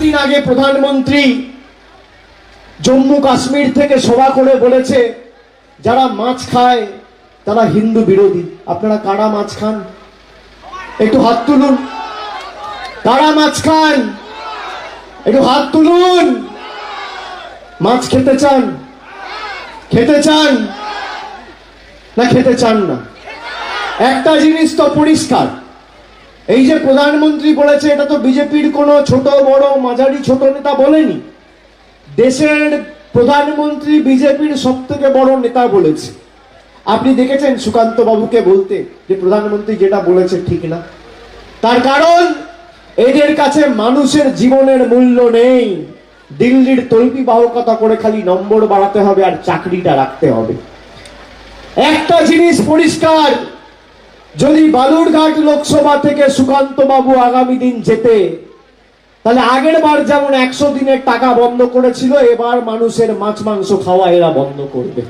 দিন আগে প্রধানমন্ত্রী জম্মু কাশ্মীর থেকে সভা করে বলেছে, যারা মাছ খায়, তারা হিন্দু বিরোধী। আপনারা কারা মাছ খান? একটু হাত তুলুন। কারা মাছ খান? একটু হাত তুলুন। মাছ খেতে চান? খেতে চান? না, খেতে চান না। একটা জিনিস তো পরিষ্কার। এই যে প্রধানমন্ত্রী বলেছে, এটা তো বিজেপির কোনো ছোট, বড়, মাঝারি, ছোট নেতা বলেনি। দেশের প্রধানমন্ত্রী বিজেপির সব থেকে বড় নেতা বলেছে। আপনি দেখেছেন সুকান্ত বাবুকে বলতে, যে প্রধানমন্ত্রী যেটা বলেছে ঠিক না? তার কারণ, এদের কাছে মানুষের জীবনের মূল্য নেই। দিল্লির তৈপি বাহকতা করে খালি নম্বর বাড়াতে হবে আর চাকরিটা রাখতে হবে। একটা জিনিস পরিষ্কার যদি বালুরঘাট লোকসভা থেকে সুকান্ত বাবু আগামী দিন যেতে, তাহলে আগের বার যেমন একশো দিনের টাকা বন্ধ করেছিল, এবার মানুষের মাছ, মাংস খাওয়া এরা বন্ধ করবে।